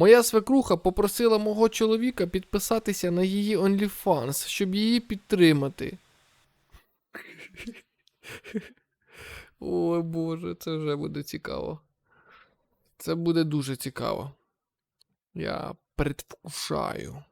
Моя свекруха попросила мого чоловіка підписатися на її OnlyFans, щоб її підтримати. Ой Боже, це вже буде цікаво. Це буде дуже цікаво. Я предвкушаю.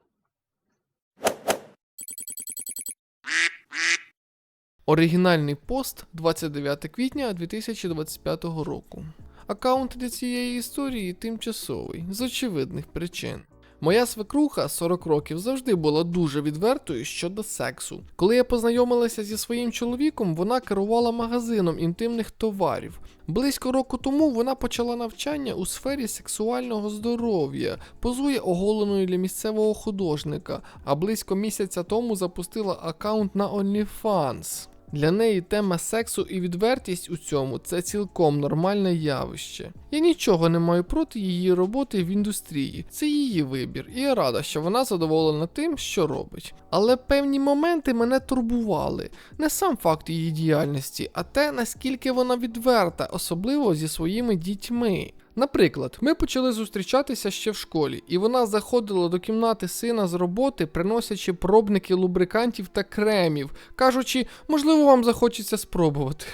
Оригінальний пост 29 квітня 2025 року. Аккаунт для цієї історії тимчасовий, з очевидних причин. Моя свекруха 40 років завжди була дуже відвертою щодо сексу. Коли я познайомилася зі своїм чоловіком, вона керувала магазином інтимних товарів. Близько року тому вона почала навчання у сфері сексуального здоров'я, позує оголеною для місцевого художника, а близько місяця тому запустила аккаунт на OnlyFans. Для неї тема сексу і відвертість у цьому це цілком нормальне явище. Я нічого не маю проти її роботи в індустрії, це її вибір, і я рада, що вона задоволена тим, що робить. Але певні моменти мене турбували. Не сам факт її діяльності, а те, наскільки вона відверта, особливо зі своїми дітьми. Наприклад, ми почали зустрічатися ще в школі, і вона заходила до кімнати сина з роботи, приносячи пробники лубрикантів та кремів, кажучи, можливо, вам захочеться спробувати.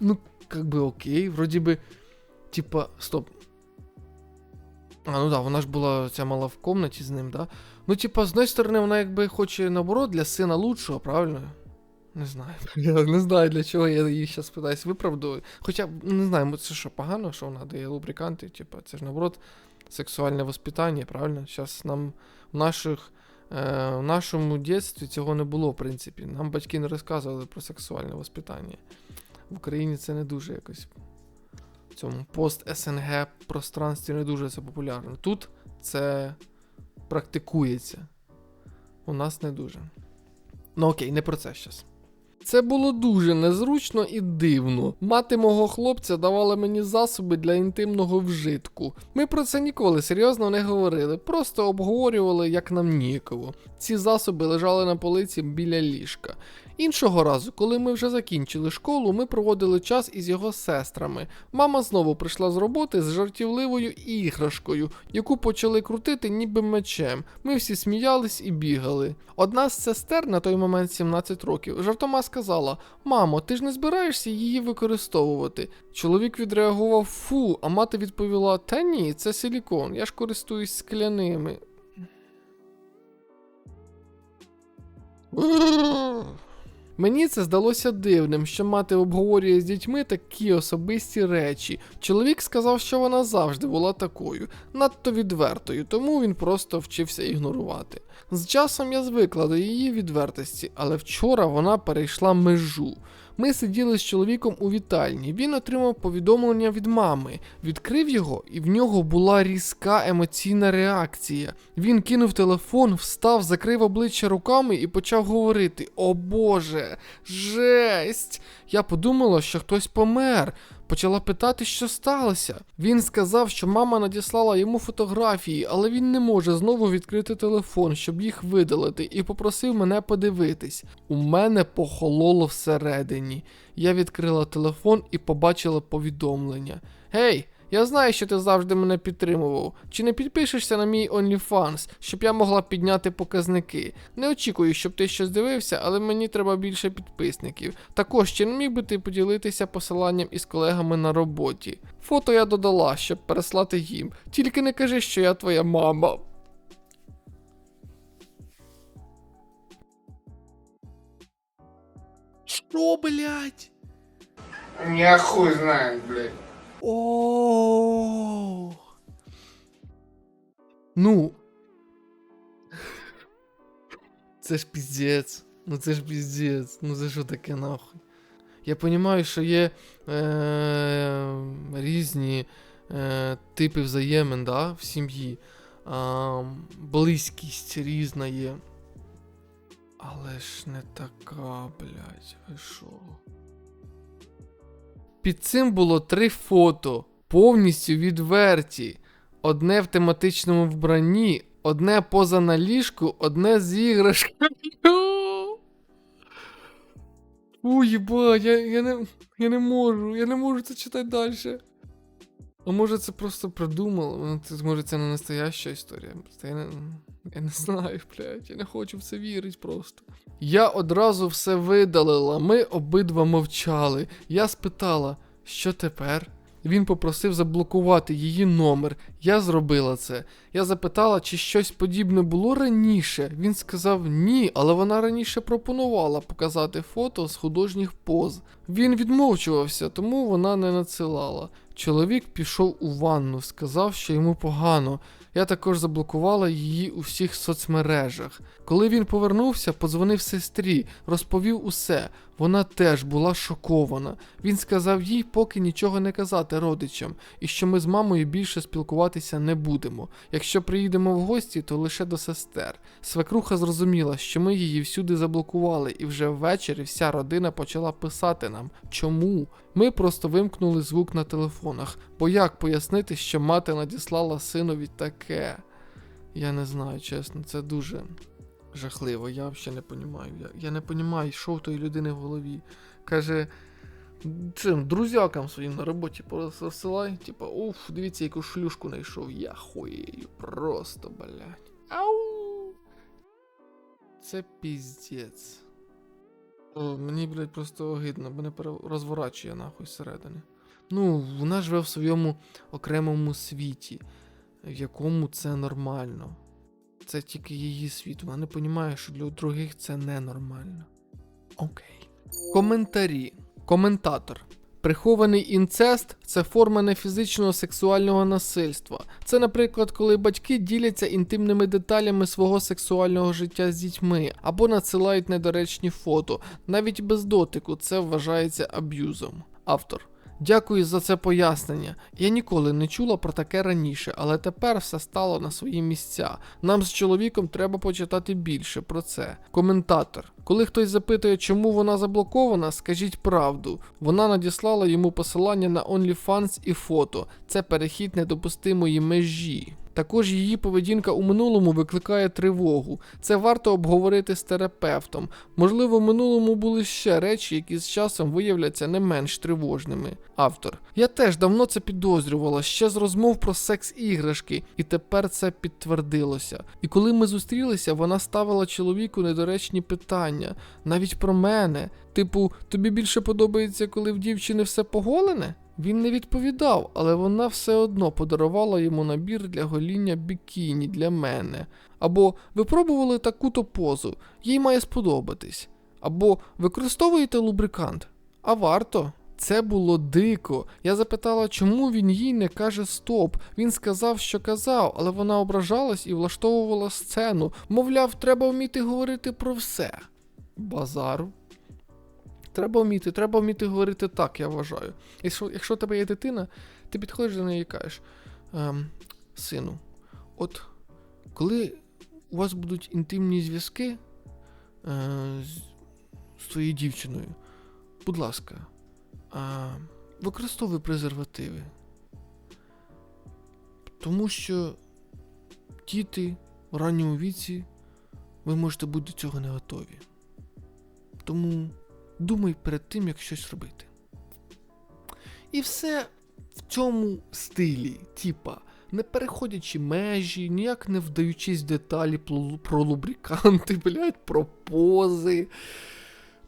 Ну, как би окей, вроді би, типа, стоп. А, ну да, вона ж була ця мала в комнаті з ним, да? Ну, типа, з одної сторони, вона якби хоче наоборот для сина лучшого, правильно? Не знаю. Я не знаю, для чого я її зараз питаюсь виправдовую. Хоча, не знаю, це що погано, що вона дає лубриканти, типа, це ж наоборот сексуальне воспитання, правильно? Зараз нам в наших. Е, в нашому дитинстві цього не було, в принципі. Нам батьки не розказували про сексуальне воспитання. В Україні це не дуже якось. В цьому пост-СНГ пространстві не дуже це популярно. Тут це практикується. У нас не дуже. Ну окей, не про це зараз. Це було дуже незручно і дивно. Мати мого хлопця давала мені засоби для інтимного вжитку. Ми про це ніколи серйозно не говорили, просто обговорювали, як нам ніяково. Ці засоби лежали на полиці біля ліжка. Іншого разу, коли ми вже закінчили школу, ми проводили час із його сестрами. Мама знову прийшла з роботи з жартівливою іграшкою, яку почали крутити ніби мечем. Ми всі сміялись і бігали. Одна з сестер на той момент 17 років жартома сказала: Мамо, ти ж не збираєшся її використовувати. Чоловік відреагував фу, а мати відповіла: Та ні, це силікон, я ж користуюсь скляними. Мені це здалося дивним, що мати обговорює з дітьми такі особисті речі. Чоловік сказав, що вона завжди була такою, надто відвертою, тому він просто вчився ігнорувати. З часом я звикла до її відвертості, але вчора вона перейшла межу. Ми сиділи з чоловіком у вітальні. Він отримав повідомлення від мами, відкрив його, і в нього була різка емоційна реакція. Він кинув телефон, встав, закрив обличчя руками і почав говорити: О Боже, жесть! Я подумала, що хтось помер. Почала питати, що сталося. Він сказав, що мама надіслала йому фотографії, але він не може знову відкрити телефон, щоб їх видалити, і попросив мене подивитись. У мене похололо всередині. Я відкрила телефон і побачила повідомлення. Гей! Я знаю, що ти завжди мене підтримував. Чи не підпишешся на мій OnlyFans, щоб я могла підняти показники? Не очікую, щоб ти щось дивився, але мені треба більше підписників. Також чи не міг би ти поділитися посиланням із колегами на роботі? Фото я додала, щоб переслати їм. Тільки не кажи, що я твоя мама. Що, блядь? Я хуй знает, блядь. О. Ну. Це ж піздець. Ну це ж піздець. Ну це що таке нахуй? Я розумію, що є е, різні е, типи взаємин, да, в сім'ї. А, близькість різна є. Але ж не така, блядь, ви що? Під цим було три фото, повністю відверті. Одне в тематичному вбранні, одне поза на ліжку, одне з іграшкою. Фу, єба, я, я, не, я не можу, я не можу це читати далі. А може це просто придумало? Може це не настояща історія. Я не, я не знаю, блядь, я не хочу в це вірити просто. Я одразу все видалила, ми обидва мовчали. Я спитала, що тепер? Він попросив заблокувати її номер. Я зробила це. Я запитала, чи щось подібне було раніше. Він сказав ні, але вона раніше пропонувала показати фото з художніх поз. Він відмовчувався, тому вона не надсилала. Чоловік пішов у ванну, сказав, що йому погано. Я також заблокувала її у всіх соцмережах. Коли він повернувся, подзвонив сестрі, розповів усе. Вона теж була шокована. Він сказав їй поки нічого не казати родичам, і що ми з мамою більше спілкуватися не будемо. Якщо приїдемо в гості, то лише до сестер. Свекруха зрозуміла, що ми її всюди заблокували, і вже ввечері вся родина почала писати нам, чому. Ми просто вимкнули звук на телефонах, бо як пояснити, що мати надіслала синові таке? Я не знаю, чесно, це дуже жахливо. Я взагалі не розумію. Я, я не розумію, що в тої людини в голові. Каже, цим друзякам своїм на роботі посилай, типа, уф, дивіться, яку шлюшку знайшов. Я хуєю, просто, блядь. Ау! Це піздець. О, мені, блядь, просто огидно, мене розворачує нахуй зсередини. Ну, вона живе в своєму окремому світі, в якому це нормально. Це тільки її світ. Вона не розуміє, що для других це ненормально. Окей. Коментарі. Коментатор. Прихований інцест це форма нефізичного сексуального насильства. Це, наприклад, коли батьки діляться інтимними деталями свого сексуального життя з дітьми або надсилають недоречні фото. Навіть без дотику це вважається аб'юзом. Автор. Дякую за це пояснення. Я ніколи не чула про таке раніше, але тепер все стало на свої місця. Нам з чоловіком треба почитати більше про це. Коментатор. Коли хтось запитує, чому вона заблокована, скажіть правду. Вона надіслала йому посилання на OnlyFans і фото. Це перехід недопустимої межі. Також її поведінка у минулому викликає тривогу. Це варто обговорити з терапевтом. Можливо, в минулому були ще речі, які з часом виявляться не менш тривожними. Автор. Я теж давно це підозрювала, ще з розмов про секс-іграшки, і тепер це підтвердилося. І коли ми зустрілися, вона ставила чоловіку недоречні питання, навіть про мене. Типу, тобі більше подобається, коли в дівчини все поголене? Він не відповідав, але вона все одно подарувала йому набір для гоління бікіні для мене. Або ви пробували таку-то позу, їй має сподобатись. Або використовуєте лубрикант? А варто. Це було дико. Я запитала, чому він їй не каже стоп. Він сказав, що казав, але вона ображалась і влаштовувала сцену. Мовляв, треба вміти говорити про все. Базару. Треба вміти, треба вміти говорити так, я вважаю. Якщо, якщо у тебе є дитина, ти підходиш до неї і кажеш: ем, сину, от коли у вас будуть інтимні зв'язки е, з, з твоєю дівчиною, будь ласка, е, використовуй презервативи. Тому що діти в ранньому віці ви можете бути до цього не готові. Тому думай перед тим, як щось робити. І все в цьому стилі, типа, не переходячи межі, ніяк не вдаючись в деталі про, лубриканти, блядь, про пози,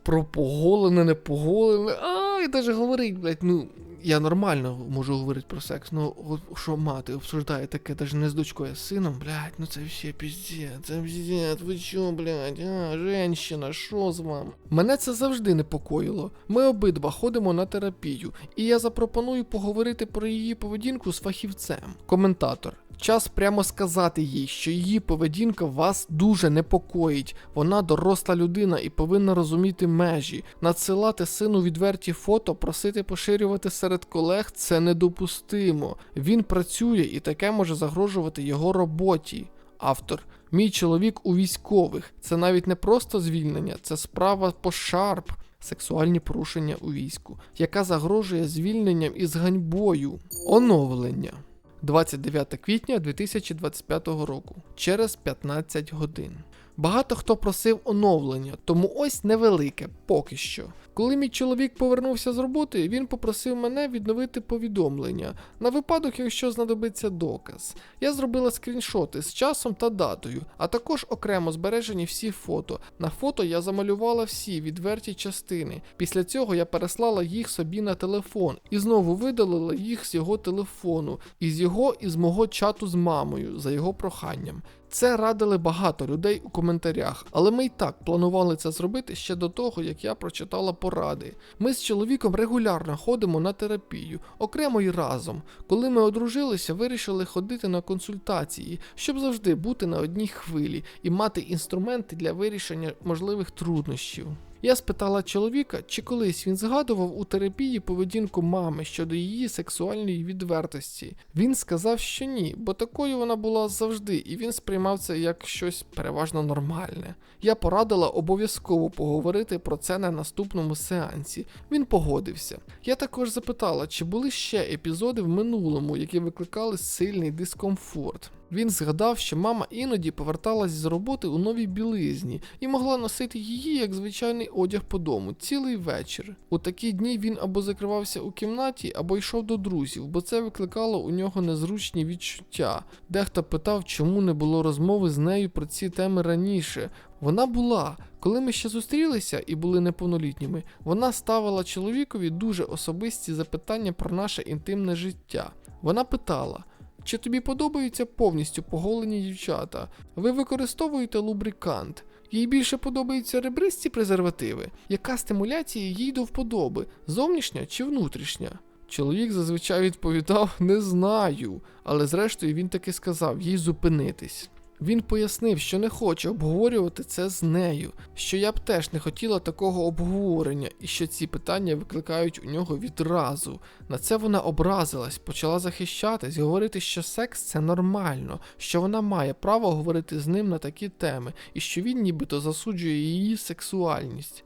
про поголене, не поголене. А, і навіть говорить, блядь, ну, я нормально можу говорити про секс, ну от що мати обсуждає таке, навіть не з дочкою, а з сином, блядь, ну це все піздець, це піздець, ви чо, блядь, а, женщина, що з вами? Мене це завжди непокоїло. Ми обидва ходимо на терапію, і я запропоную поговорити про її поведінку з фахівцем. Коментатор. Час прямо сказати їй, що її поведінка вас дуже непокоїть. Вона доросла людина і повинна розуміти межі. Надсилати сину відверті фото, просити поширювати серед колег це недопустимо. Він працює і таке може загрожувати його роботі. Автор. Мій чоловік у військових. Це навіть не просто звільнення, це справа по шарп. Сексуальні порушення у війську, яка загрожує звільненням із ганьбою. Оновлення. 29 квітня 2025 року, через 15 годин. Багато хто просив оновлення, тому ось невелике, поки що. Коли мій чоловік повернувся з роботи, він попросив мене відновити повідомлення на випадок, якщо знадобиться доказ. Я зробила скріншоти з часом та датою, а також окремо збережені всі фото. На фото я замалювала всі відверті частини. Після цього я переслала їх собі на телефон і знову видалила їх з його телефону, із його і з мого чату з мамою за його проханням. Це радили багато людей у коментарях, але ми й так планували це зробити ще до того, як я прочитала поради. Ми з чоловіком регулярно ходимо на терапію, окремо й разом. Коли ми одружилися, вирішили ходити на консультації, щоб завжди бути на одній хвилі і мати інструменти для вирішення можливих труднощів. Я спитала чоловіка, чи колись він згадував у терапії поведінку мами щодо її сексуальної відвертості. Він сказав, що ні, бо такою вона була завжди, і він сприймав це як щось переважно нормальне. Я порадила обов'язково поговорити про це на наступному сеансі. Він погодився. Я також запитала, чи були ще епізоди в минулому, які викликали сильний дискомфорт. Він згадав, що мама іноді поверталась з роботи у новій білизні і могла носити її як звичайний одяг по дому цілий вечір. У такі дні він або закривався у кімнаті, або йшов до друзів, бо це викликало у нього незручні відчуття. Дехто питав, чому не було розмови з нею про ці теми раніше. Вона була. Коли ми ще зустрілися і були неповнолітніми, вона ставила чоловікові дуже особисті запитання про наше інтимне життя. Вона питала. Чи тобі подобаються повністю поголені дівчата? Ви використовуєте лубрикант? Їй більше подобаються ребристі презервативи? Яка стимуляція їй до вподоби? Зовнішня чи внутрішня? Чоловік зазвичай відповідав не знаю, але зрештою він таки сказав їй зупинитись. Він пояснив, що не хоче обговорювати це з нею, що я б теж не хотіла такого обговорення, і що ці питання викликають у нього відразу. На це вона образилась, почала захищатись, говорити, що секс це нормально, що вона має право говорити з ним на такі теми, і що він нібито засуджує її сексуальність.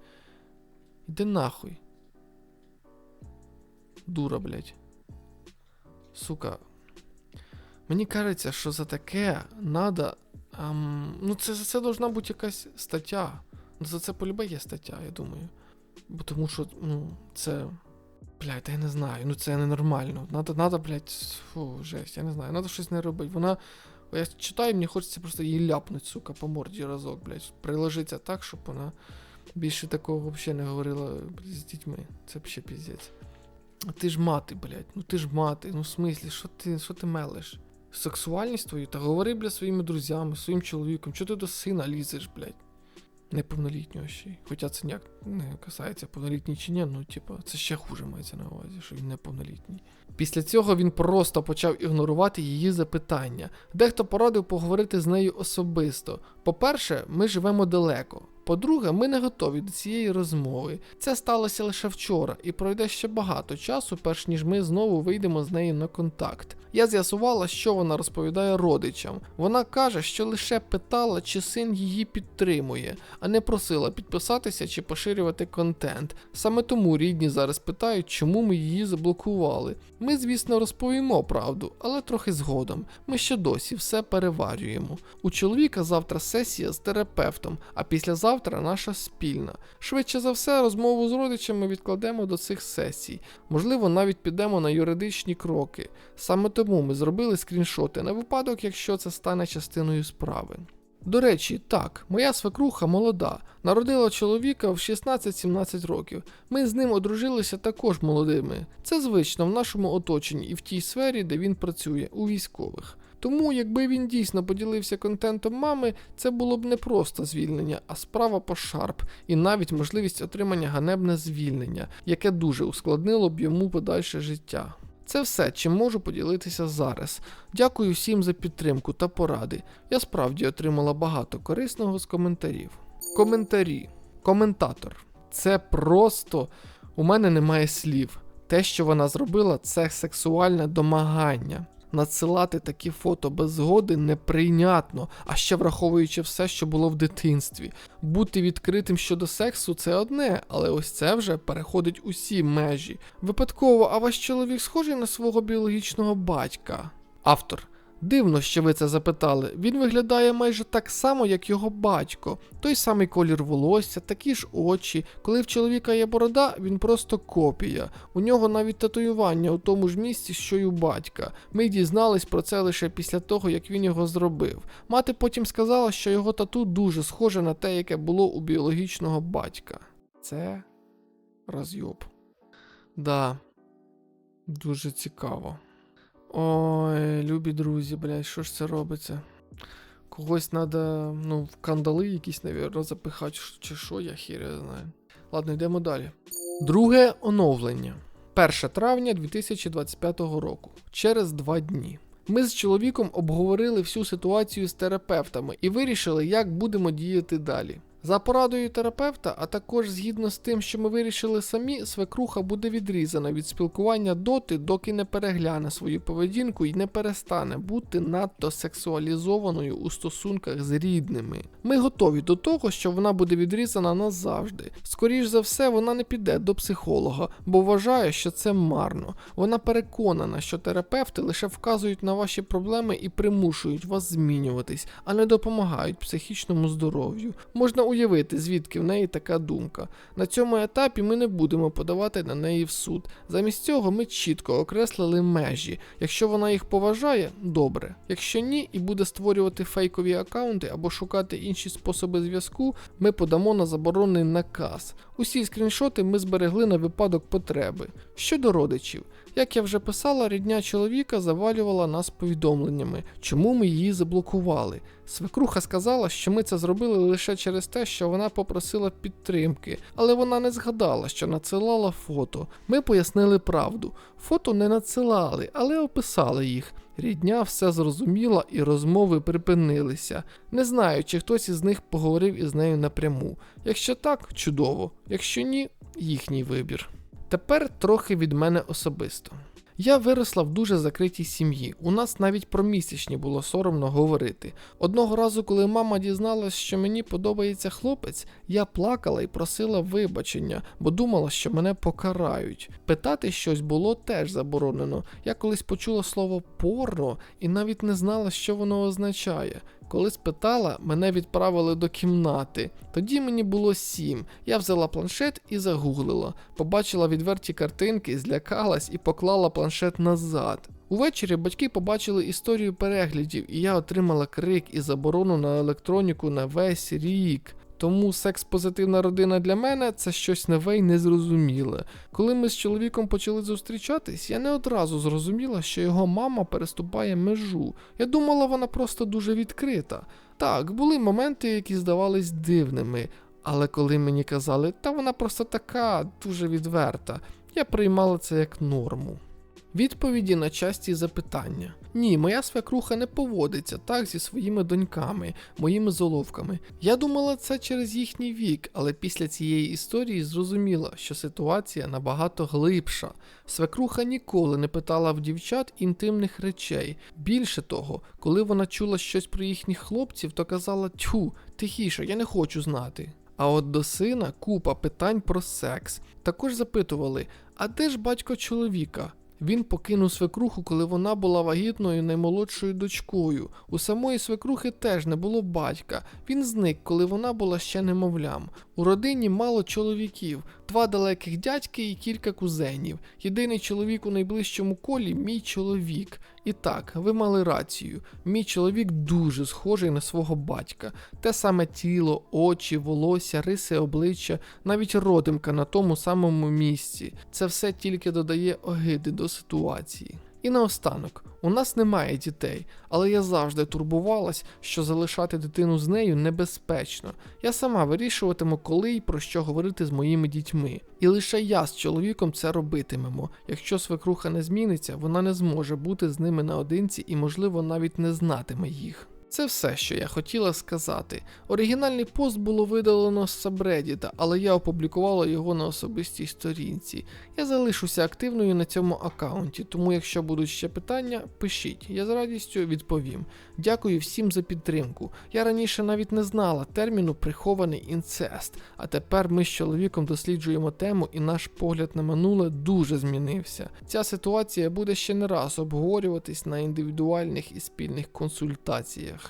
Іди нахуй. Дура, блять. Сука. Мені кажеться, що за таке надо. Ем, ну, це за це должна бути якась стаття. Ну, За це полюбе є стаття, я думаю. Бо тому що, ну, це. Блядь, я не знаю, ну це ненормально. Надо, надо, блядь, фу, жесть, я не знаю, надо щось не робити. Вона. Я читаю, мені хочеться просто її ляпнуть, сука, по морді разок, блядь. Приложиться так, щоб вона більше такого взагалі не говорила блядь, з дітьми. Це взагалі піздець. А ти ж мати, блядь, ну ти ж мати, ну в смислі, що ти, що ти мелиш? Сексуальність твою, та говори, блядь, своїми друзями, своїм чоловіком, чого ти до сина лізеш, блядь? Неповнолітнього ще. Хоча це ніяк не касається повнолітній чи ні, ну, типу, це ще хуже мається на увазі, що він неповнолітній. Після цього він просто почав ігнорувати її запитання. Дехто порадив поговорити з нею особисто. По-перше, ми живемо далеко. По-друге, ми не готові до цієї розмови. Це сталося лише вчора, і пройде ще багато часу, перш ніж ми знову вийдемо з нею на контакт. Я з'ясувала, що вона розповідає родичам. Вона каже, що лише питала, чи син її підтримує, а не просила підписатися чи поширювати контент. Саме тому рідні зараз питають, чому ми її заблокували. Ми, звісно, розповімо правду, але трохи згодом. Ми ще досі все переварюємо. У чоловіка завтра сесія з терапевтом, а післязавтра наша спільна. Швидше за все, розмову з родичами відкладемо до цих сесій. Можливо, навіть підемо на юридичні кроки. Саме тому ми зробили скріншоти на випадок, якщо це стане частиною справи. До речі, так, моя свекруха молода, народила чоловіка в 16-17 років. Ми з ним одружилися також молодими. Це звично в нашому оточенні і в тій сфері, де він працює, у військових. Тому, якби він дійсно поділився контентом мами, це було б не просто звільнення, а справа по шарп, і навіть можливість отримання ганебне звільнення, яке дуже ускладнило б йому подальше життя. Це все, чим можу поділитися зараз. Дякую всім за підтримку та поради. Я справді отримала багато корисного з коментарів. Коментарі. Коментатор. Це просто у мене немає слів. Те, що вона зробила, це сексуальне домагання. Надсилати такі фото без згоди неприйнятно, а ще враховуючи все, що було в дитинстві. Бути відкритим щодо сексу це одне, але ось це вже переходить усі межі. Випадково, а ваш чоловік схожий на свого біологічного батька. Автор. Дивно, що ви це запитали. Він виглядає майже так само, як його батько. Той самий колір волосся, такі ж очі. Коли в чоловіка є борода, він просто копія. У нього навіть татуювання у тому ж місці, що й у батька. Ми дізнались про це лише після того, як він його зробив. Мати потім сказала, що його тату дуже схоже на те, яке було у біологічного батька. Це розйоб. Да. Дуже цікаво. Ой, любі друзі, блядь, що ж це робиться? Когось треба, ну, в кандали якісь, навірно, запихати, чи що, я хір знаю. Ладно, йдемо далі. Друге оновлення. 1 травня 2025 року. Через два дні. Ми з чоловіком обговорили всю ситуацію з терапевтами і вирішили, як будемо діяти далі. За порадою терапевта, а також згідно з тим, що ми вирішили самі, свекруха буде відрізана від спілкування доти, доки не перегляне свою поведінку і не перестане бути надто сексуалізованою у стосунках з рідними. Ми готові до того, що вона буде відрізана назавжди. Скоріш за все, вона не піде до психолога, бо вважає, що це марно. Вона переконана, що терапевти лише вказують на ваші проблеми і примушують вас змінюватись, а не допомагають психічному здоров'ю. Можна уявити, звідки в неї така думка. На цьому етапі ми не будемо подавати на неї в суд. Замість цього ми чітко окреслили межі. Якщо вона їх поважає, добре. Якщо ні, і буде створювати фейкові акаунти або шукати інші способи зв'язку, ми подамо на заборонений наказ. Усі скріншоти ми зберегли на випадок потреби. Щодо родичів, як я вже писала, рідня чоловіка завалювала нас повідомленнями, чому ми її заблокували. Свекруха сказала, що ми це зробили лише через те, що вона попросила підтримки, але вона не згадала, що надсилала фото. Ми пояснили правду. Фото не надсилали, але описали їх. Рідня все зрозуміла і розмови припинилися. Не знаю, чи хтось із них поговорив із нею напряму. Якщо так, чудово, якщо ні, їхній вибір. Тепер трохи від мене особисто. Я виросла в дуже закритій сім'ї. У нас навіть про місячні було соромно говорити. Одного разу, коли мама дізналась, що мені подобається хлопець, я плакала і просила вибачення, бо думала, що мене покарають. Питати щось було теж заборонено. Я колись почула слово порно і навіть не знала, що воно означає. Коли спитала, мене відправили до кімнати. Тоді мені було сім. Я взяла планшет і загуглила. Побачила відверті картинки, злякалась і поклала планшет назад. Увечері батьки побачили історію переглядів, і я отримала крик і заборону на електроніку на весь рік. Тому секс-позитивна родина для мене це щось нове й незрозуміле. Коли ми з чоловіком почали зустрічатись, я не одразу зрозуміла, що його мама переступає межу. Я думала, вона просто дуже відкрита. Так, були моменти, які здавались дивними, але коли мені казали, та вона просто така дуже відверта, я приймала це як норму. Відповіді на часті запитання. Ні, моя свекруха не поводиться так зі своїми доньками, моїми золовками. Я думала це через їхній вік, але після цієї історії зрозуміла, що ситуація набагато глибша. Свекруха ніколи не питала в дівчат інтимних речей. Більше того, коли вона чула щось про їхніх хлопців, то казала тьху, тихіше, я не хочу знати. А от до сина купа питань про секс. Також запитували: а де ж батько чоловіка? Він покинув свекруху, коли вона була вагітною наймолодшою дочкою. У самої свекрухи теж не було батька. Він зник, коли вона була ще немовлям. У родині мало чоловіків, два далеких дядьки і кілька кузенів. Єдиний чоловік у найближчому колі мій чоловік. І так, ви мали рацію. Мій чоловік дуже схожий на свого батька. Те саме тіло, очі, волосся, риси обличчя, навіть родимка на тому самому місці. Це все тільки додає огиди до ситуації. І наостанок, у нас немає дітей, але я завжди турбувалась, що залишати дитину з нею небезпечно. Я сама вирішуватиму, коли і про що говорити з моїми дітьми. І лише я з чоловіком це робитимемо. Якщо свекруха не зміниться, вона не зможе бути з ними наодинці і, можливо, навіть не знатиме їх. Це все, що я хотіла сказати. Оригінальний пост було видалено з сабредіта, але я опублікувала його на особистій сторінці. Я залишуся активною на цьому аккаунті, тому якщо будуть ще питання, пишіть. Я з радістю відповім. Дякую всім за підтримку. Я раніше навіть не знала терміну прихований інцест, а тепер ми з чоловіком досліджуємо тему, і наш погляд на минуле дуже змінився. Ця ситуація буде ще не раз обговорюватись на індивідуальних і спільних консультаціях.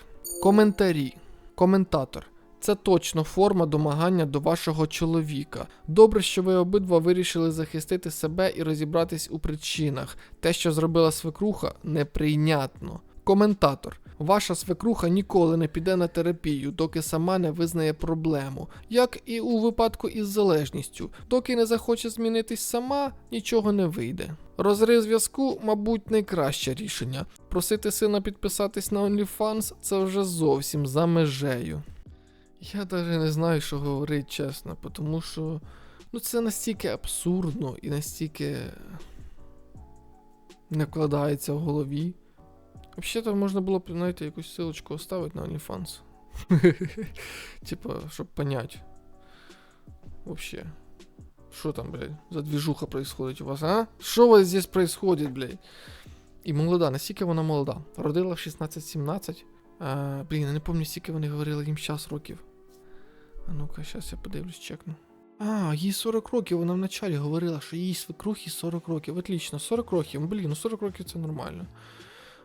Коментарі. Коментатор. Це точно форма домагання до вашого чоловіка. Добре, що ви обидва вирішили захистити себе і розібратись у причинах. Те, що зробила свекруха, неприйнятно. Коментатор. Ваша свекруха ніколи не піде на терапію, доки сама не визнає проблему, як і у випадку із залежністю. Доки не захоче змінитись сама, нічого не вийде. Розрив зв'язку, мабуть, найкраще рішення. Просити сина підписатись на OnlyFans – це вже зовсім за межею. Я навіть не знаю, що говорити чесно, тому що ну, це настільки абсурдно і настільки не вкладається в голові. Взагалі-то можна було б, знаєте, якусь силочку оставити на OnlyFans. Типа, щоб понять. Вообще. Що там, блядь, за движуха происходить у вас, а? Що у вас здесь происходит, блядь? І молода, настільки вона молода. Родила в 16-17. А, блін, я не пам'ятаю, скільки вони говорили їм час років. А ну-ка, зараз я подивлюсь, чекну. А, їй 40 років, вона вначалі говорила, що їй свекрухі 40 років. Отлично, 40 років. Блін, ну 40 років це нормально.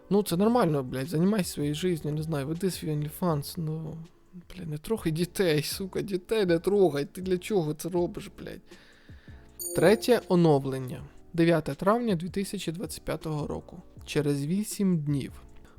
Ну, це нормально, блядь, займайся своєю життю, не знаю, веди свій OnlyFans, ну. Блядь, не трогай дітей, сука, дітей не трогай. Ти для чого це робиш, блядь? Третє оновлення. 9 травня 2025 року. Через 8 днів.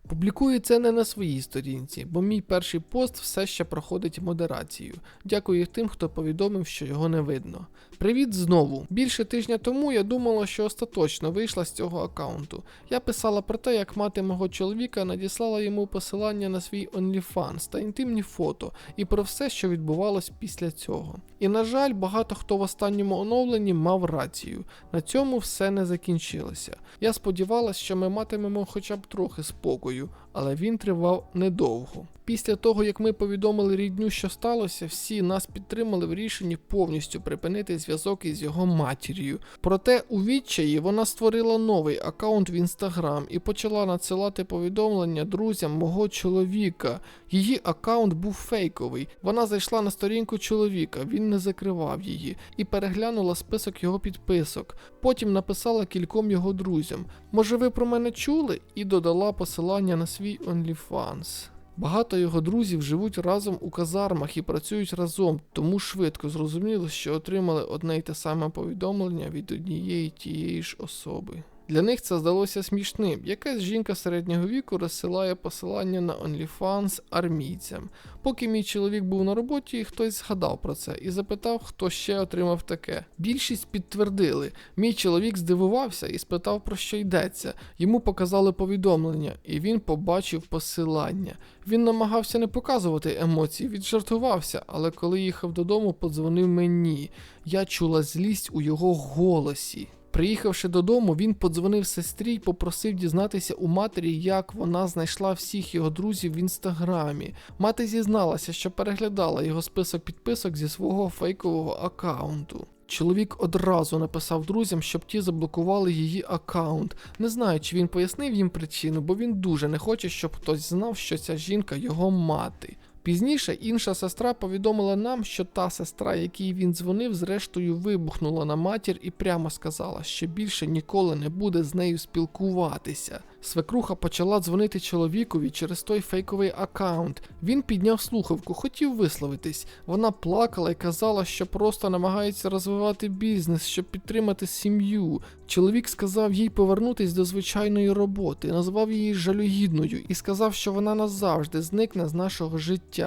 Публікую це не на своїй сторінці, бо мій перший пост все ще проходить модерацію. Дякую тим, хто повідомив, що його не видно. Привіт знову. Більше тижня тому я думала, що остаточно вийшла з цього аккаунту. Я писала про те, як мати мого чоловіка надіслала йому посилання на свій OnlyFans та інтимні фото, і про все, що відбувалось після цього. І на жаль, багато хто в останньому оновленні мав рацію. На цьому все не закінчилося. Я сподівалася, що ми матимемо хоча б трохи спокою, you. Але він тривав недовго. Після того, як ми повідомили рідню, що сталося, всі нас підтримали в рішенні повністю припинити зв'язок із його матір'ю. Проте у відчаї вона створила новий аккаунт в інстаграм і почала надсилати повідомлення друзям мого чоловіка. Її аккаунт був фейковий. Вона зайшла на сторінку чоловіка, він не закривав її, і переглянула список його підписок. Потім написала кільком його друзям: Може, ви про мене чули? і додала посилання на свій OnlyFans. Багато його друзів живуть разом у казармах і працюють разом, тому швидко зрозуміло, що отримали одне й те саме повідомлення від однієї тієї ж особи. Для них це здалося смішним. Якась жінка середнього віку розсилає посилання на OnlyFans армійцям. Поки мій чоловік був на роботі, хтось згадав про це і запитав, хто ще отримав таке. Більшість підтвердили. Мій чоловік здивувався і спитав, про що йдеться. Йому показали повідомлення, і він побачив посилання. Він намагався не показувати емоції, віджартувався, але коли їхав додому, подзвонив мені. Я чула злість у його голосі. Приїхавши додому, він подзвонив сестрі й попросив дізнатися у матері, як вона знайшла всіх його друзів в інстаграмі. Мати зізналася, що переглядала його список підписок зі свого фейкового аккаунту. Чоловік одразу написав друзям, щоб ті заблокували її аккаунт. Не знаю, чи він пояснив їм причину, бо він дуже не хоче, щоб хтось знав, що ця жінка його мати. Пізніше інша сестра повідомила нам, що та сестра, якій він дзвонив, зрештою вибухнула на матір і прямо сказала, що більше ніколи не буде з нею спілкуватися. Свекруха почала дзвонити чоловікові через той фейковий аккаунт. Він підняв слухавку, хотів висловитись. Вона плакала і казала, що просто намагається розвивати бізнес, щоб підтримати сім'ю. Чоловік сказав їй повернутись до звичайної роботи, назвав її жалюгідною і сказав, що вона назавжди зникне з нашого життя.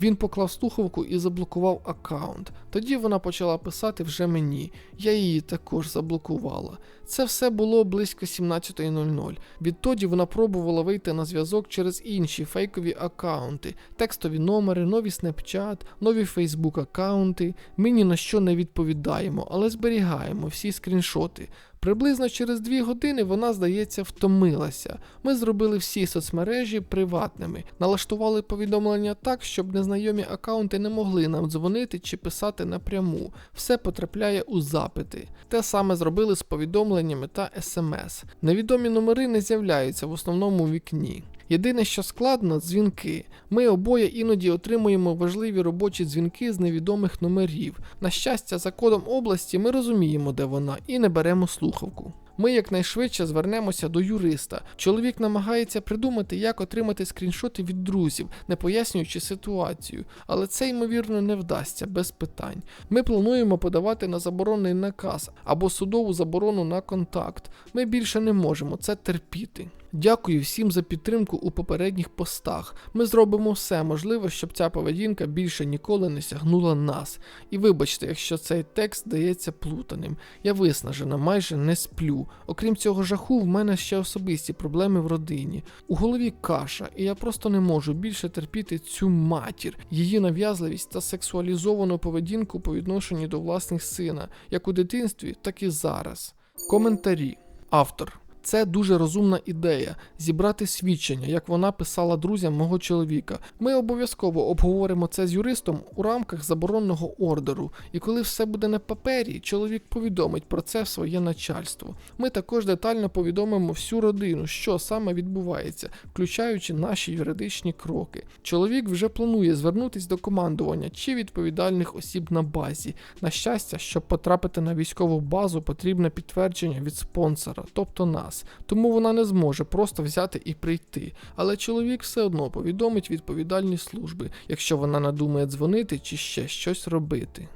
Він поклав слухавку і заблокував аккаунт. Тоді вона почала писати вже мені. Я її також заблокувала. Це все було близько 17.00. Відтоді вона пробувала вийти на зв'язок через інші фейкові аккаунти, текстові номери, нові Snapchat, нові Facebook аккаунти. Ми ні на що не відповідаємо, але зберігаємо всі скріншоти. Приблизно через дві години вона, здається, втомилася. Ми зробили всі соцмережі приватними, налаштували повідомлення так, щоб незнайомі акаунти не могли нам дзвонити чи писати напряму. Все потрапляє у запити. Те саме зробили з повідомленнями та смс. Невідомі номери не з'являються в основному вікні. Єдине, що складно, дзвінки. Ми обоє іноді отримуємо важливі робочі дзвінки з невідомих номерів. На щастя, за кодом області ми розуміємо, де вона, і не беремо слухавку. Ми якнайшвидше звернемося до юриста. Чоловік намагається придумати, як отримати скріншоти від друзів, не пояснюючи ситуацію, але це ймовірно не вдасться без питань. Ми плануємо подавати на заборонний наказ або судову заборону на контакт. Ми більше не можемо це терпіти. Дякую всім за підтримку у попередніх постах. Ми зробимо все можливе, щоб ця поведінка більше ніколи не сягнула нас. І вибачте, якщо цей текст здається плутаним. Я виснажена, майже не сплю. Окрім цього жаху, в мене ще особисті проблеми в родині. У голові каша, і я просто не можу більше терпіти цю матір, її нав'язливість та сексуалізовану поведінку по відношенню до власних сина, як у дитинстві, так і зараз. Коментарі. Автор. Це дуже розумна ідея зібрати свідчення, як вона писала друзям мого чоловіка. Ми обов'язково обговоримо це з юристом у рамках заборонного ордеру, і коли все буде на папері, чоловік повідомить про це в своє начальство. Ми також детально повідомимо всю родину, що саме відбувається, включаючи наші юридичні кроки. Чоловік вже планує звернутись до командування чи відповідальних осіб на базі. На щастя, щоб потрапити на військову базу, потрібне підтвердження від спонсора, тобто нас. Тому вона не зможе просто взяти і прийти. Але чоловік все одно повідомить відповідальні служби, якщо вона надумає дзвонити чи ще щось робити.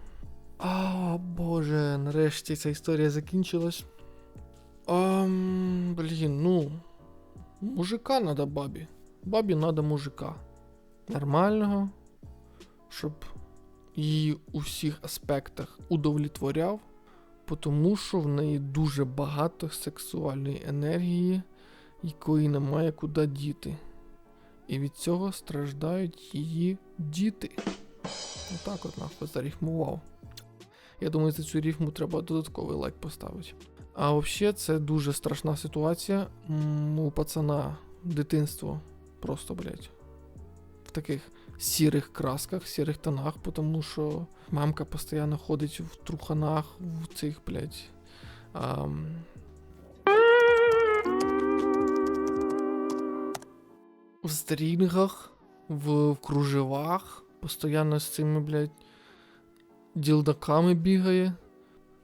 А, боже, нарешті ця історія закінчилась. Ам, блін, ну. Мужика надо бабі. Бабі надо мужика. Нормального, щоб її у всіх аспектах удовлетворяв, тому що в неї дуже багато сексуальної енергії, якої немає куди діти. І від цього страждають її діти. Отак от нахуй зарифмував. Я думаю, за цю рифму треба додатковий лайк поставити. А взагалі, це дуже страшна ситуація. У пацана дитинство просто, блядь, в таких сірих красках, сірих тонах, тому що мамка постійно ходить в труханах, в цих, блядь. ам, в стрінгах, в, в кружевах, постійно з цими, блядь, ділдаками бігає,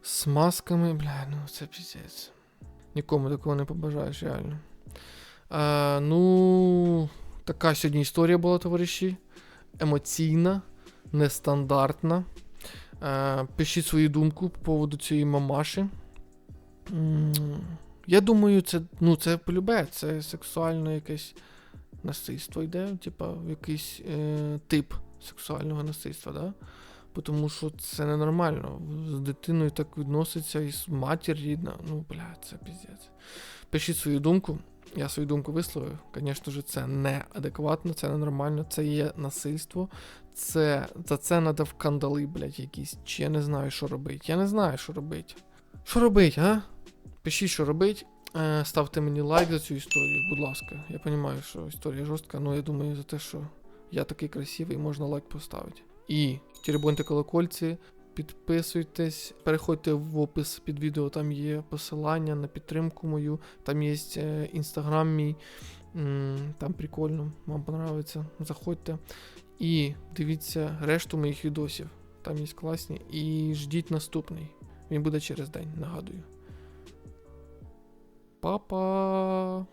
з масками, бля, ну це піздець. Нікому такого не побажаєш, реально. А, ну, така сьогодні історія була, товариші. Емоційна, нестандартна. Е, пишіть свою думку по поводу цієї мамаші. Я думаю, це, ну, це полюбе, це сексуальне якесь насильство йде, типа якийсь е, тип сексуального насильства, да? Тому що це ненормально. З дитиною так відноситься і матір рідна. Ну, бля, це піздець. Пишіть свою думку. Я свою думку висловив. Звісно ж, це неадекватно, це ненормально, це є насильство. Це за це треба кандали, блядь, якісь. Чи я не знаю, що робити. Я не знаю, що робити. Що робити, а? Пишіть, що робити. Е, ставте мені лайк за цю історію, будь ласка. Я розумію, що історія жорстка, але я думаю, за те, що я такий красивий, можна лайк поставити. І теребоньте колокольці, підписуйтесь, переходьте в опис під відео, там є посилання на підтримку мою, там є е, інстаграм мій, там прикольно, вам понравиться. Заходьте і дивіться решту моїх відосів. Там є класні. І ждіть наступний. Він буде через день, нагадую. Па-па!